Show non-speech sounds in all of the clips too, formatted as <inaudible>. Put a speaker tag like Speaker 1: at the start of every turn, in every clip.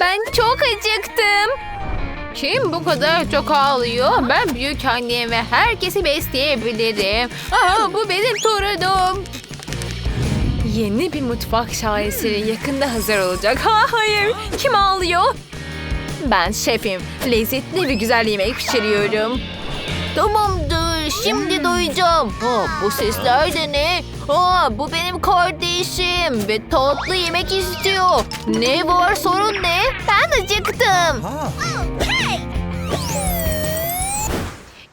Speaker 1: Ben çok acıktım. Kim bu kadar çok ağlıyor? Ben büyük annem ve herkesi besleyebilirim. Aa, bu benim torunum. Yeni bir mutfak şaheseri yakında hazır olacak. Ha hayır. Kim ağlıyor? Ben şefim. Lezzetli ve güzel yemek pişiriyorum. Tamamdır. Şimdi doyacağım. Aa, bu sesler de ne? Aa, bu benim kardeşim ve tatlı yemek istiyor. Ne var sorun ne? Ben acıktım.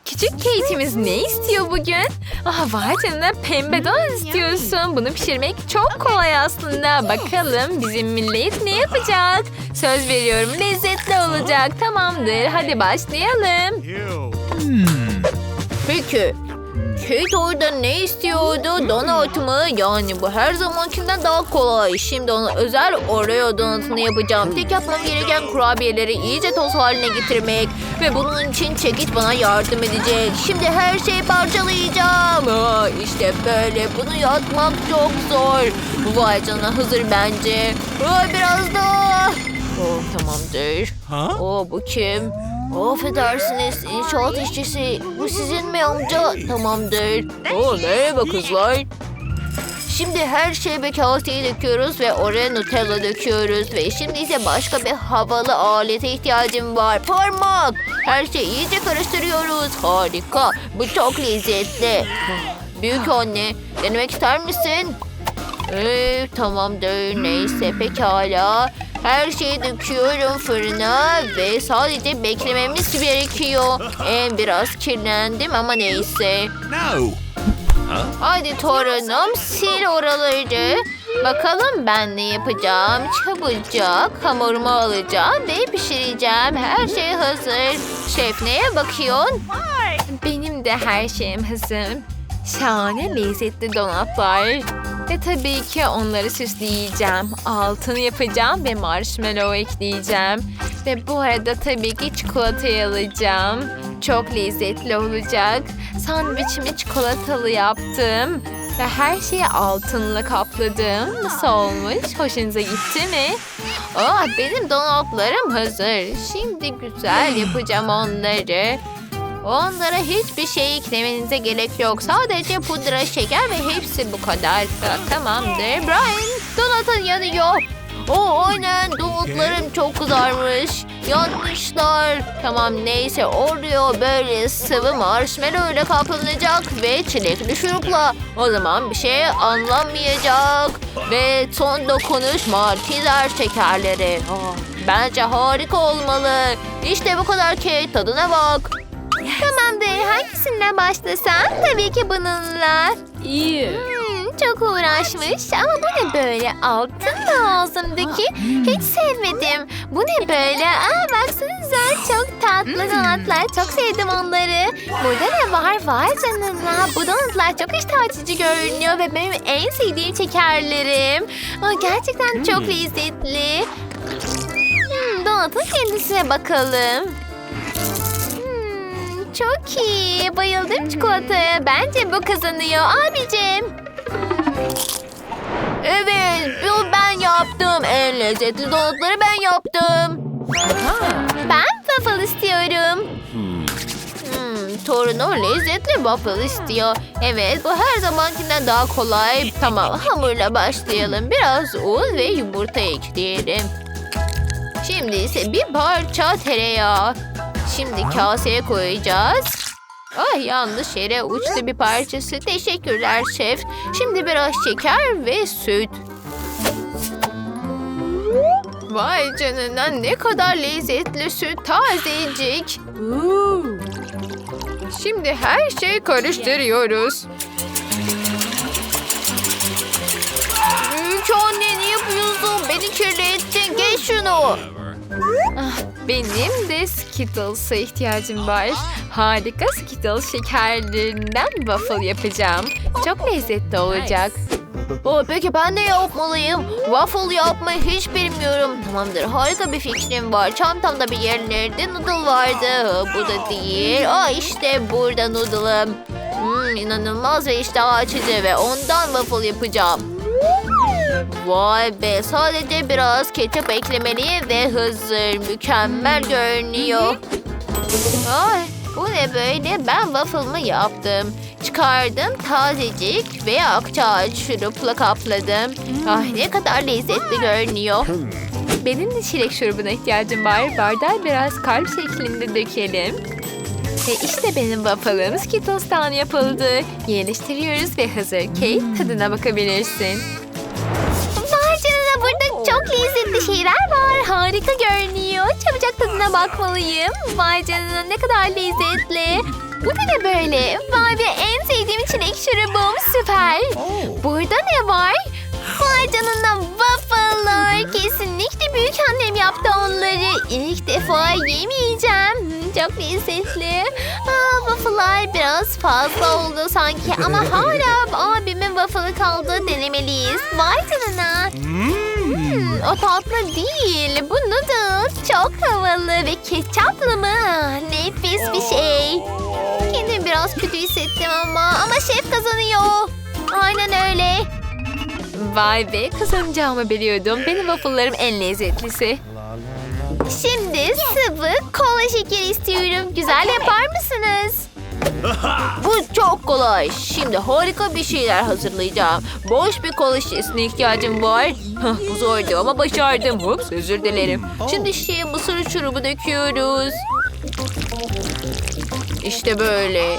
Speaker 1: Küçük Kate'imiz ne istiyor bugün? Ah vay canına pembe don istiyorsun. Bunu pişirmek çok kolay aslında. Bakalım bizim millet ne yapacak? Söz veriyorum lezzetli olacak. Tamamdır hadi başlayalım. Peki. Kate orada ne istiyordu? Donut mu? Yani bu her zamankinden daha kolay. Şimdi ona özel Oreo donutunu yapacağım. Tek yapmam gereken kurabiyeleri iyice toz haline getirmek. Ve bunun için çekiç bana yardım edecek. Şimdi her şeyi parçalayacağım. Aa, işte böyle. Bunu yapmak çok zor. Vay canına hazır bence. Aa, biraz daha. Oh, tamamdır.
Speaker 2: Huh?
Speaker 1: Oo bu kim? Affedersiniz inşaat işçisi. Bu sizin mi amca? Tamamdır. Oo merhaba kızlar. Şimdi her şeyi bir kaseye döküyoruz ve oraya Nutella döküyoruz. Ve şimdi ise başka bir havalı alete ihtiyacım var. Parmak. Her şeyi iyice karıştırıyoruz. Harika. Bu çok lezzetli. Büyük anne denemek ister misin? Ee, tamamdır. Neyse pekala. Her şeyi döküyorum fırına ve sadece beklememiz gerekiyor. Ee, biraz kirlendim ama neyse.
Speaker 2: No.
Speaker 1: Hadi torunum sil oraları. Bakalım ben ne yapacağım. Çabucak hamurumu alacağım ve pişireceğim. Her şey hazır. Şef neye bakıyorsun? Benim de her şeyim hazır. Şahane lezzetli donatlar. Ve tabii ki onları süsleyeceğim. Altını yapacağım ve marshmallow ekleyeceğim. Ve bu arada tabii ki çikolatayı alacağım. Çok lezzetli olacak. Sandviçimi çikolatalı yaptım. Ve her şeyi altınla kapladım. Nasıl olmuş? Hoşunuza gitti mi? Aa, benim donatlarım hazır. Şimdi güzel yapacağım onları. Onlara hiçbir şey eklemenize gerek yok. Sadece pudra, şeker ve hepsi bu kadar. Tamamdır. Brian, donatın yanıyor. O aynen donutlarım çok kızarmış. Yanmışlar. Tamam neyse Oreo böyle sıvı marshmallow ile kaplanacak ve çilekli şurupla. O zaman bir şey anlamayacak. Ve son dokunuş Malteser şekerleri. Ah, bence harika olmalı. İşte bu kadar Kate tadına bak. Tamamdır. Hangisinden başlasam? Tabii ki bununla. İyi. çok uğraşmış ama bu ne böyle altın mı ağzımdaki? Hiç sevmedim. Bu ne böyle? Aa baksanıza çok tatlı donatlar. Çok sevdim onları. Burada ne var? Var canına. Bu donatlar çok iştah açıcı görünüyor ve benim en sevdiğim şekerlerim. Aa, gerçekten çok lezzetli. Hmm, donatın kendisine bakalım. Çok iyi. Bayıldım çikolataya. Bence bu kazanıyor abicim. Evet, bu ben yaptım. En lezzetli donutları ben yaptım. Ben waffle istiyorum. Hmm, torunu lezzetli waffle istiyor. Evet, bu her zamankinden daha kolay. Tamam, hamurla başlayalım. Biraz un ve yumurta ekleyelim. Şimdi ise bir parça tereyağı. Şimdi kaseye koyacağız. Ay yanlış yere uçtu bir parçası. Teşekkürler şef. Şimdi biraz şeker ve süt. Vay canına ne kadar lezzetli süt tazecik. Şimdi her şeyi karıştırıyoruz. Büyük anne ne yapıyorsun? Beni kirlettin. Geç şunu. Benim de Skittles'a ihtiyacım var. Harika Skittles şekerlerinden waffle yapacağım. Çok lezzetli olacak. Oh, peki ben ne yapmalıyım? Waffle yapmayı hiç bilmiyorum. Tamamdır harika bir fikrim var. Çantamda bir yerlerde noodle vardı. Bu da değil. Aa işte burada noodle'ım. Hmm, inanılmaz ve iştah açıcı ve ondan waffle yapacağım. Vay be sadece biraz ketçap eklemeliyim ve hazır. Mükemmel görünüyor. Ay, bu ne böyle? Ben waffle'ımı yaptım. Çıkardım tazecik ve akçaağaç şurupla kapladım. Ay ne kadar lezzetli görünüyor. Benim de çilek şurubuna ihtiyacım var. Bardağı biraz kalp şeklinde dökelim. Ve işte benim waffle'ım Skittles'tan yapıldı. Yerleştiriyoruz ve hazır. Kate tadına bakabilirsin. Çok lezzetli şeyler var. Harika görünüyor. Çabucak tadına bakmalıyım. Vay canına ne kadar lezzetli. Bu da ne böyle? Vay be en sevdiğim çilek şurubum süper. Burada ne var? Vay canına waffle'lar. Kesinlikle büyük annem yaptı onları. İlk defa yemeyeceğim. Hmm, Çok lezzetli. Aa, waffle'lar biraz fazla oldu sanki ama <laughs> hala abimin waffle'ı kaldı denemeliyiz. Vay canına. O tatlı değil. Bu noodle çok havalı ve ketçaplı mı? Nefis bir şey. Kendimi biraz kötü hissettim ama ama şef kazanıyor. Aynen öyle. Vay be kazanacağımı biliyordum. Benim waffle'larım en lezzetlisi. Şimdi sıvı kola şekeri istiyorum. Güzel yapar mısınız? Bu çok kolay. Şimdi harika bir şeyler hazırlayacağım. Boş bir kola şişesine ihtiyacım var. Bu zordu ama başardım. Ups, özür dilerim. Şimdi şişeye mısır şurubu döküyoruz. İşte böyle.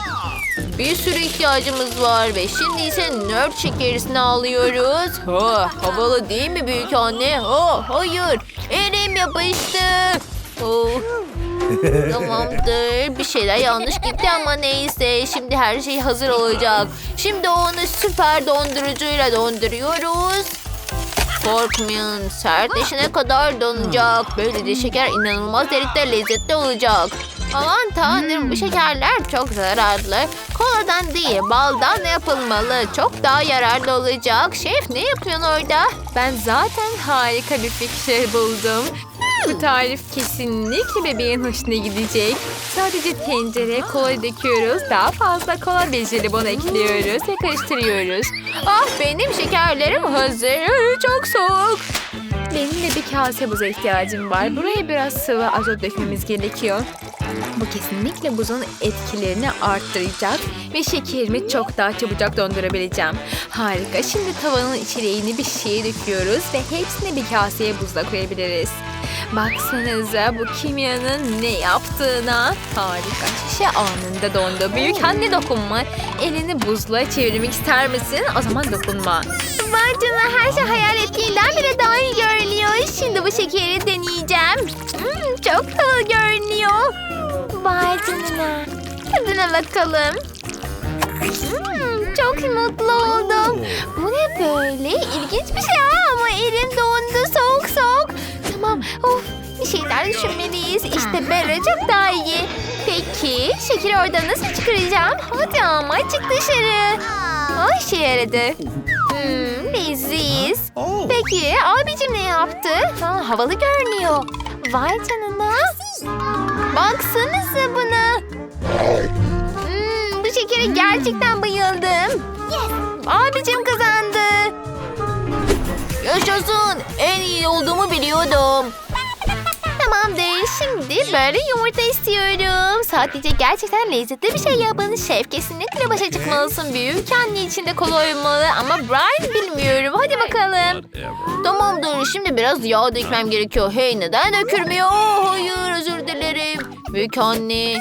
Speaker 1: Bir sürü ihtiyacımız var ve şimdi ise nört şekerisini alıyoruz. Ha, havalı değil mi büyük anne? Ha, hayır. Elim yapıştı. Oh. <laughs> Tamamdır. Bir şeyler yanlış gitti ama neyse. Şimdi her şey hazır olacak. Şimdi onu süper dondurucuyla donduruyoruz. Korkmayın. Sertleşene kadar donacak. Böylece şeker inanılmaz derecede lezzetli olacak. Aman tanrım bu şekerler çok zararlı. Koladan değil baldan yapılmalı. Çok daha yararlı olacak. Şef ne yapıyorsun orada? Ben zaten harika bir fikir buldum. Bu tarif kesinlikle bebeğin hoşuna gidecek. Sadece tencereye kola döküyoruz. Daha fazla kola ve jelibon ekliyoruz ve karıştırıyoruz. Ah benim şekerlerim hazır. Çok soğuk. Benim de bir kase buza ihtiyacım var. Buraya biraz sıvı azot dökmemiz gerekiyor. Bu kesinlikle buzun etkilerini arttıracak ve şekerimi çok daha çabucak dondurabileceğim. Harika. Şimdi tavanın içeriğini bir şeye döküyoruz ve hepsini bir kaseye buzla koyabiliriz. Baksanıza bu kimyanın ne yaptığına. Harika. Şişe anında dondu. Büyük anne dokunma. Elini buzla çevirmek ister misin? O zaman dokunma. Vay canına her şey hayal ettiğinden bile daha iyi görünüyor. Şimdi bu şekeri deneyeceğim. Hmm, çok havalı görünüyor. Vay canına. Tadına bakalım. Hmm, çok mutlu oldum. Bu ne böyle? İlginç bir şey ama elim dondu soğuk soğuk. Tamam of bir şeyler düşünmeliyiz. İşte böyle çok daha iyi. Peki şekeri oradan nasıl çıkaracağım? Hadi ama çık dışarı. Ay işe yaradı. Hmm, leziz. Peki abicim ne yaptı? Ha, havalı görünüyor. Vay canına. Baksanıza buna. Hmm, bu şekere gerçekten bayıldım. Abicim kazandı. Yaşasın. En iyi olduğumu biliyordum. Tamamdır. Şimdi böyle yumurta istiyorum. Sadece gerçekten lezzetli bir şey yapın. Şef kesinlikle başa çıkmalısın. Büyük anne içinde kolay olmalı ama Brian bilmiyorum. Hadi bakalım. Tamamdır. Şimdi biraz yağ dökmem gerekiyor. Hey neden dökülmüyor? Oh, hayır özür dilerim. Büyük anne.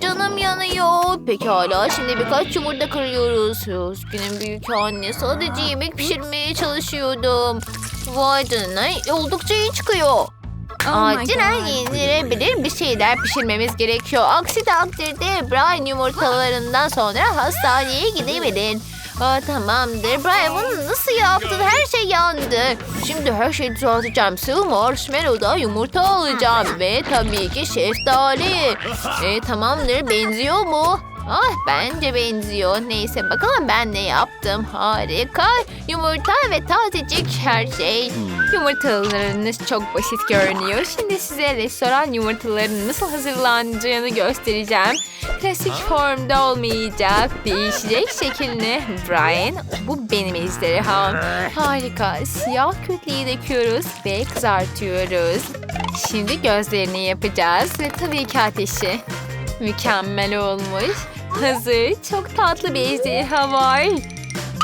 Speaker 1: Canım yanıyor. Pekala şimdi birkaç yumurta kırıyoruz. Üzgünüm büyük anne. Sadece yemek pişirmeye çalışıyordum. Vay canına oldukça iyi çıkıyor. Acilen yenilebilir bir şeyler pişirmemiz gerekiyor. Aksi takdirde Brian yumurtalarından sonra hastaneye gidebilir. Aa, tamamdır. Brian bunu nasıl yaptın? Her şey yandı. Şimdi her şeyi düzelteceğim. Sıvı marshmallow'da yumurta alacağım. Ve tabii ki şeftali. E, tamamdır. Benziyor mu? Ah bence benziyor. Neyse bakalım ben ne yaptım. Harika. Yumurta ve tazecik her şey. Yumurtalarınız çok basit görünüyor. Şimdi size restoran yumurtalarının nasıl hazırlanacağını göstereceğim. Klasik formda olmayacak. Değişecek şeklini. Brian bu benim ejderham. Harika. Siyah kütleyi döküyoruz ve kızartıyoruz. Şimdi gözlerini yapacağız ve tabii ki ateşi. Mükemmel olmuş. Hazır. Çok tatlı bir ejderha var.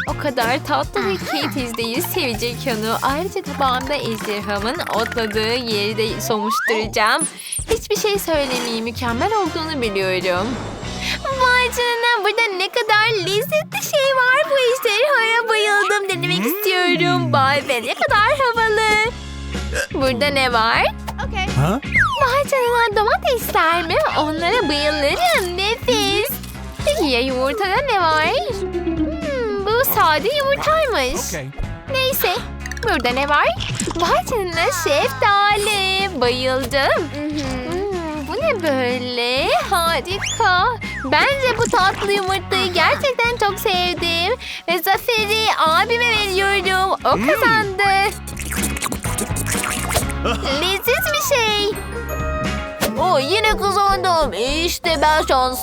Speaker 1: O kadar tatlı ve Kate izleyi sevecek onu. Ayrıca tabağımda ejderhamın otladığı yeri de somuşturacağım. Hiçbir şey söylemeyeyim. Mükemmel olduğunu biliyorum. Vay canına burada ne kadar lezzetli şey var. Bu ejderhaya bayıldım. Denemek istiyorum. Vay be ne kadar havalı. Burada ne var?
Speaker 2: Huh?
Speaker 1: Vay canına domatesler mi? Onlara bayılırım. Nefis. Peki ya yumurtada ne var? Hmm, bu sade yumurtaymış. Neyse. Burada ne var? Canına şeftali. Bayıldım. Hmm, bu ne böyle? Harika. Bence bu tatlı yumurtayı gerçekten çok sevdim. Ve zaferi abime veriyorum. O kazandı. <laughs> Leziz bir şey. O yine kazandım. İşte ben şanslıyım.